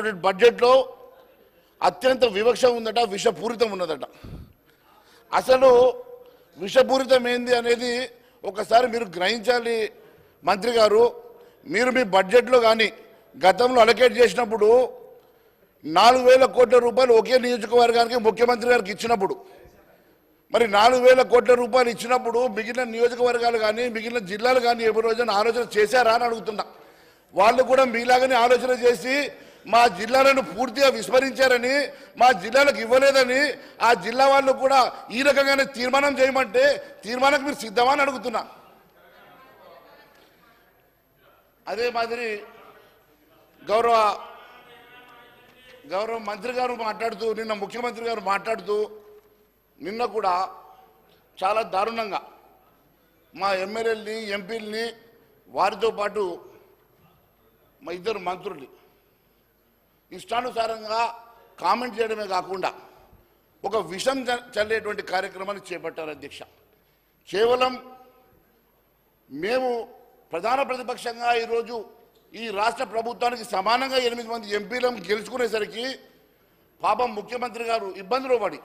బడ్జెట్లో అత్యంత వివక్ష ఉందట విషపూరితం ఉన్నదట. అసలు విషపూరితం ఏంది అనేది ఒకసారి మీరు గ్రహించాలి మంత్రి గారు. మీరు మీ బడ్జెట్లో కానీ గతంలో అలకేట్ చేసినప్పుడు నాలుగు వేల కోట్ల రూపాయలు ఒకే నియోజకవర్గానికి ముఖ్యమంత్రి గారికి ఇచ్చినప్పుడు మరి నాలుగు వేల కోట్ల రూపాయలు ఇచ్చినప్పుడు మిగిలిన నియోజకవర్గాలు కానీ మిగిలిన జిల్లాలు కానీ ఎవరి రోజున ఆలోచన చేశారా అని అడుగుతున్నా. వాళ్ళు కూడా మీలాగానే ఆలోచన చేసి మా జిల్లాలను పూర్తిగా విస్మరించారని మా జిల్లాలకు ఇవ్వలేదని ఆ జిల్లా వాళ్ళు కూడా ఈ రకంగానే తీర్మానం చేయమంటే తీర్మానం మీరు సిద్ధమా అని అడుగుతున్నా. అదే మాదిరి గౌరవ గౌరవ మంత్రి గారు మాట్లాడుతూ నిన్న ముఖ్యమంత్రి గారు మాట్లాడుతూ నిన్న కూడా చాలా దారుణంగా మా ఎమ్మెల్యేలని ఎంపీలని వారితో పాటు మా ఇద్దరు మంత్రుల్ని ఇష్టానుసారంగా కామెంట్ చేయడమే కాకుండా ఒక విషం చ- చల్లేటువంటి కార్యక్రమాన్ని చేపట్టారు అధ్యక్ష. కేవలం మేము ప్రధాన ప్రతిపక్షంగా ఈరోజు ఈ రాష్ట్ర ప్రభుత్వానికి సమానంగా ఎనిమిది మంది ఎంపీలను గెలుచుకునేసరికి పాపం ముఖ్యమంత్రి గారు ఇబ్బందులు పడి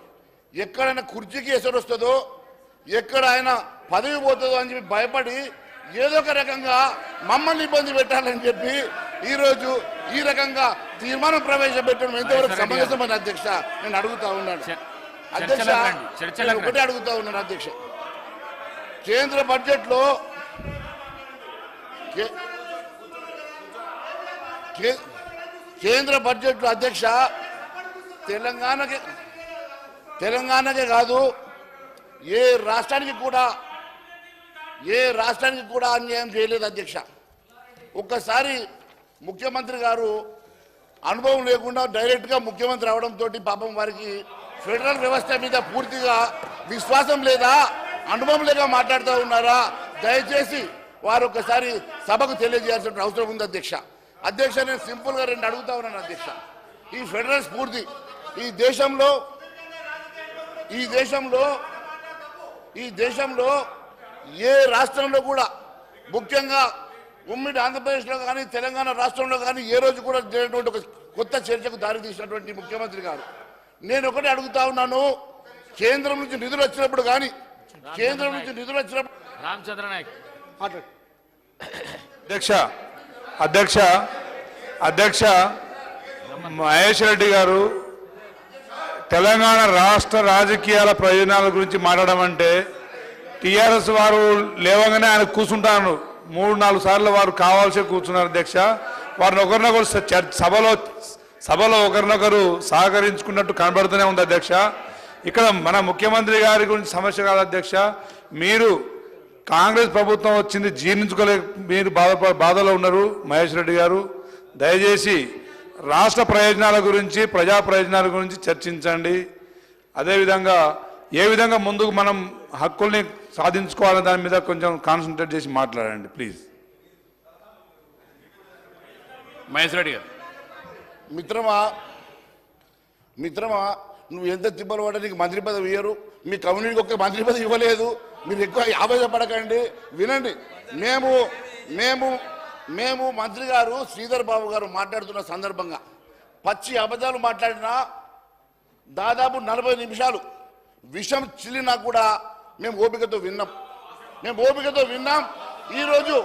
ఎక్కడైనా కుర్చీకి ఎసరు వస్తుందో ఎక్కడ ఆయన పదవి పోతుందో అని చెప్పి భయపడి ఏదో ఒక రకంగా మమ్మల్ని ఇబ్బంది పెట్టాలని చెప్పి ఈరోజు ఈ రకంగా తీర్మానం ప్రవేశపెట్టడం ఎంతవరకు సమంజసమైన అధ్యక్ష నేను అడుగుతా ఉన్నాను. అధ్యక్ష ఒకటే అడుగుతా ఉన్నాను అధ్యక్ష. కేంద్ర బడ్జెట్లో కే- కే- కేంద్ర బడ్జెట్లో అధ్యక్ష తెలంగాణకి తెలంగాణకే కాదు ఏ రాష్ట్రానికి కూడా ఏ రాష్ట్రానికి కూడా అన్యాయం చేయలేదు అధ్యక్ష. ఒక్కసారి ముఖ్యమంత్రి గారు అనుభవం లేకుండా డైరెక్ట్గా ముఖ్యమంత్రి అవడంతో పాపం వారికి ఫెడరల్ వ్యవస్థ మీద పూర్తిగా విశ్వాసం లేదా అనుభవం లేక మాట్లాడుతూ ఉన్నారా? దయచేసి వారు ఒకసారి సభకు తెలియజేయాల్సిన అవసరం ఉంది అధ్యక్ష. అధ్యక్ష నేను సింపుల్గా రెండు అడుగుతా ఉన్నాను అధ్యక్ష. ఈ ఫెడరల్ స్ఫూర్తి ఈ దేశంలో ఈ దేశంలో ఈ దేశంలో ఏ రాష్ట్రంలో కూడా ముఖ్యంగా ఉమ్మడి ఆంధ్రప్రదేశ్లో కానీ తెలంగాణ రాష్ట్రంలో కానీ ఏ రోజు కూడా జరిగినటువంటి ఒక కొత్త చర్చకు దారితీసినటువంటి ముఖ్యమంత్రి గారు. నేను ఒకటి అడుగుతా ఉన్నాను కేంద్రం నుంచి నిధులు వచ్చినప్పుడు కానీ కేంద్రం నుంచి నిధులు వచ్చినప్పుడు రామచంద్ర నాయక్. అధ్యక్ష అధ్యక్ష అధ్యక్ష మహేష్ రెడ్డి గారు తెలంగాణ రాష్ట్ర రాజకీయాల ప్రయోజనాల గురించి మాట్లాడడం అంటే టీఆర్ఎస్ వారు లేవగానే ఆయన కూర్చుంటాను మూడు నాలుగు సార్లు వారు కావాల్సి కూర్చున్నారు అధ్యక్ష. వారిని ఒకరినొకరు సభలో సభలో ఒకరినొకరు సహకరించుకున్నట్టు కనబడుతూనే ఉంది అధ్యక్ష. ఇక్కడ మన ముఖ్యమంత్రి గారి గురించి సమస్య కాదు అధ్యక్ష. మీరు కాంగ్రెస్ ప్రభుత్వం వచ్చింది జీర్ణించుకోలే మీరు బాధ బాధలో ఉన్నారు మహేష్ రెడ్డి గారు. దయచేసి రాష్ట్ర ప్రయోజనాల గురించి ప్రజా ప్రయోజనాల గురించి చర్చించండి. అదేవిధంగా ఏ విధంగా ముందుకు మనం హక్కుల్ని సాధించుకోవాలనే దాని మీద కొంచెం కాన్సన్ట్రేట్ చేసి మాట్లాడండి ప్లీజ్ మహేష్ రెడ్డి గారు. మిత్రమా మిత్రమా నువ్వు ఎంత తిప్పలు పడ్డా నీకు మంత్రి పదవి ఇయ్యరు. మీ కమ్యూనిటీకి ఒక్క మంత్రి పదవి ఇవ్వలేదు. మీరు ఎక్కువ ఆవేశపడకండి వినండి. మేము మేము మేము మంత్రి గారు శ్రీధర్ బాబు గారు మాట్లాడుతున్న సందర్భంగా పచ్చి అబద్ధాలు మాట్లాడినా దాదాపు నలభై నిమిషాలు విషం చిల్లినా కూడా మేము ఓపికతో విన్నాం. మేము ఓపికతో విన్నాం. ఈరోజు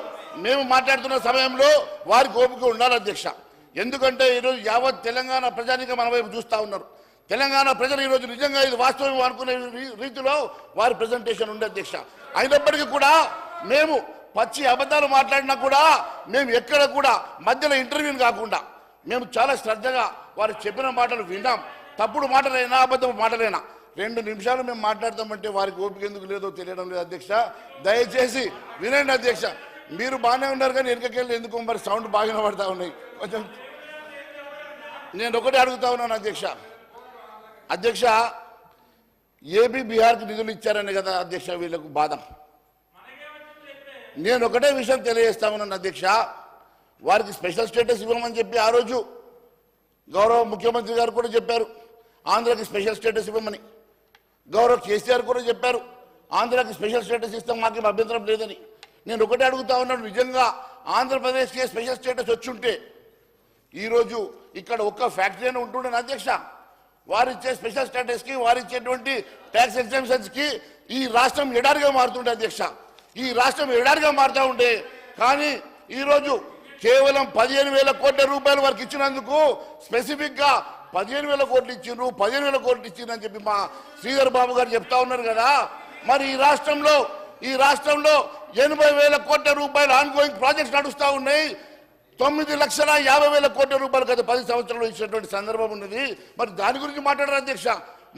మేము మాట్లాడుతున్న సమయంలో వారికి ఓపిక ఉండాలి అధ్యక్ష. ఎందుకంటే ఈరోజు యావత్ తెలంగాణ ప్రజానిక మన వైపు చూస్తూ ఉన్నారు. తెలంగాణ ప్రజలు ఈరోజు నిజంగా ఇది వాస్తవం అనుకునే రీతిలో వారి ప్రజెంటేషన్ ఉండే అధ్యక్ష. అయినప్పటికీ కూడా మేము పచ్చి అబద్ధాలు మాట్లాడినా కూడా మేము ఎక్కడ కూడా మధ్యలో ఇంటర్వ్యూని కాకుండా మేము చాలా శ్రద్ధగా వారు చెప్పిన మాటలు విన్నాం. తప్పుడు మాటలైనా అబద్ధం మాటలైనా. రెండు నిమిషాలు మేము మాట్లాడతామంటే వారికి ఓపిక ఎందుకు లేదో తెలియడం లేదు అధ్యక్ష. దయచేసి వినండి అధ్యక్ష. మీరు బాగానే ఉన్నారు కానీ వెనకకెళ్ళి ఎందుకు? మరి సౌండ్ బాగా పడతా ఉన్నాయి. కొంచెం నేను ఒకటి అడుగుతా ఉన్నాను అధ్యక్ష. అధ్యక్ష ఏపీ బీహార్కి నిధులు ఇచ్చారని కదా అధ్యక్ష వీళ్ళకు బాధ. నేను ఒకటే విషయం తెలియజేస్తా ఉన్నాను అధ్యక్ష. వారికి స్పెషల్ స్టేటస్ ఇవ్వమని చెప్పి ఆ రోజు గౌరవ ముఖ్యమంత్రి గారు కూడా చెప్పారు. ఆంధ్రాకి స్పెషల్ స్టేటస్ ఇవ్వమని. గౌరవ కేసీఆర్ కూడా చెప్పారు ఆంధ్రాకి స్పెషల్ స్టేటస్ ఇస్తాం మాకేం అభ్యంతరం లేదని. నేను ఒకటే అడుగుతా ఉన్నాను నిజంగా ఆంధ్రప్రదేశ్కి స్పెషల్ స్టేటస్ వచ్చుంటే ఈరోజు ఇక్కడ ఒక్క ఫ్యాక్టరీ అని ఉంటుండే అధ్యక్ష. వారిచ్చే స్పెషల్ స్టేటస్కి వారిచ్చేటువంటి ట్యాక్స్ ఎగ్జామ్షన్స్కి ఈ రాష్ట్రం ఎడారిగా మారుతుండే అధ్యక్ష. ఈ రాష్ట్రం ఎడారిగా మారుతూ ఉండే. కానీ ఈరోజు కేవలం పదిహేను వేల కోట్ల రూపాయలు వారికి ఇచ్చినందుకు స్పెసిఫిక్గా పదిహేను వేల కోట్లు ఇచ్చిండ్రు పదిహేను వేల కోట్లు ఇచ్చిండ్రు అని చెప్పి మా శ్రీధర్ బాబు గారు చెప్తా ఉన్నారు కదా. మరి ఈ రాష్ట్రంలో ఈ రాష్ట్రంలో ఎనభై వేల కోట్ల రూపాయలు ఆన్ గోయింగ్ ప్రాజెక్ట్స్ నడుస్తూ ఉన్నాయి. తొమ్మిది లక్షల యాభై వేల కోట్ల రూపాయలు గత పది సంవత్సరాలు ఇచ్చినటువంటి సందర్భం ఉన్నది. మరి దాని గురించి మాట్లాడారు అధ్యక్ష?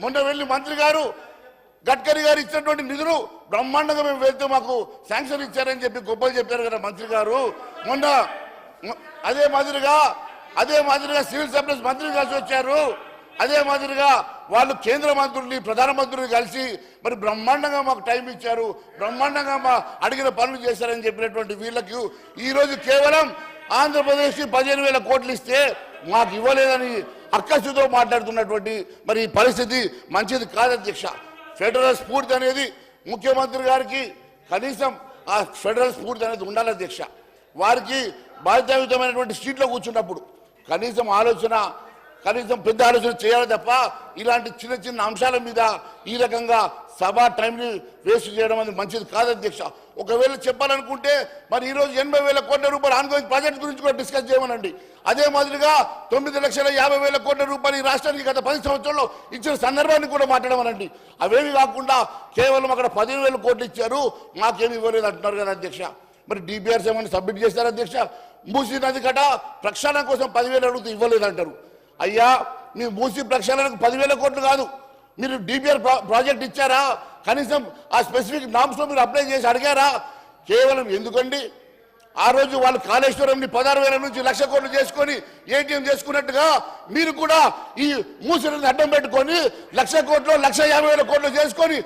మొన్న వెళ్ళి మంత్రి గారు గడ్కరీ గారు ఇచ్చినటువంటి నిధులు బ్రహ్మాండంగా మేము వెళ్తే మాకు శాంక్షన్ ఇచ్చారని చెప్పి గొప్పలు చెప్పారు కదా మంత్రి గారు. మొన్న అదే మాదిరిగా అదే మాదిరిగా సివిల్ సప్లైస్ మంత్రి కలిసి వచ్చారు. అదే మాదిరిగా వాళ్ళు కేంద్ర మంత్రుల్ని ప్రధానమంత్రిని కలిసి మరి బ్రహ్మాండంగా మాకు టైం ఇచ్చారు. బ్రహ్మాండంగా మా అడిగిన పనులు చేశారని చెప్పినటువంటి వీళ్ళకి ఈరోజు కేవలం ఆంధ్రప్రదేశ్కి పదిహేను వేల కోట్లు ఇస్తే మాకు ఇవ్వలేదని అక్కసుతో మాట్లాడుతున్నటువంటి మరి ఈ పరిస్థితి మంచిది కాదు అధ్యక్ష. ఫెడరల్ స్ఫూర్తి అనేది ముఖ్యమంత్రి గారికి కనీసం ఆ ఫెడరల్ స్ఫూర్తి అనేది ఉండాలి అధ్యక్ష. వారికి బాధ్యతాయుతమైనటువంటి సీట్లో కూర్చున్నప్పుడు కనీసం ఆలోచన కనీసం పెద్ద ఆలోచన చేయాలి తప్ప ఇలాంటి చిన్న చిన్న అంశాల మీద ఈ రకంగా సభ టైంని వేస్ట్ చేయడం అనేది మంచిది కాదు అధ్యక్ష. ఒకవేళ చెప్పాలనుకుంటే మరి ఈరోజు ఎనభై వేల కోట్ల రూపాయలు ఆన్గోయింగ్ ప్రాజెక్ట్ గురించి కూడా డిస్కస్ చేయమనండి. అదే మాదిరిగా తొమ్మిది లక్షల యాభై వేల కోట్ల రూపాయలు ఈ రాష్ట్రానికి గత పది సంవత్సరాల్లో ఇచ్చిన సందర్భాన్ని కూడా మాట్లాడమనండి. అవేమి కాకుండా కేవలం అక్కడ పదిహేను వేల కోట్లు ఇచ్చారు మాకేమి ఇవ్వలేదు అంటున్నారు కదా అధ్యక్ష. మరి డిపిఆర్స్ ఏమైనా సబ్మిట్ చేస్తారా అధ్యక్ష? మూసీ నది కట ప్రక్షాళన కోసం పదివేలు అడుగుతూ ఇవ్వలేదంటారు. అయ్యా మీ మూసీ ప్రక్షాళనకు పదివేల కోట్లు కాదు. మీరు డిపిఆర్ ప్రాజెక్ట్ ఇచ్చారా? కనీసం ఆ స్పెసిఫిక్ నామ్స్లో మీరు అప్లై చేసి అడిగారా? కేవలం ఎందుకండి? ఆ రోజు వాళ్ళు కాళేశ్వరంని పదహారు వేల నుంచి లక్ష కోట్లు చేసుకొని ఏటీఎం చేసుకున్నట్టుగా మీరు కూడా ఈ మూసిని అడ్డం పెట్టుకొని లక్ష కోట్లు లక్ష యాభై వేల కోట్లు చేసుకొని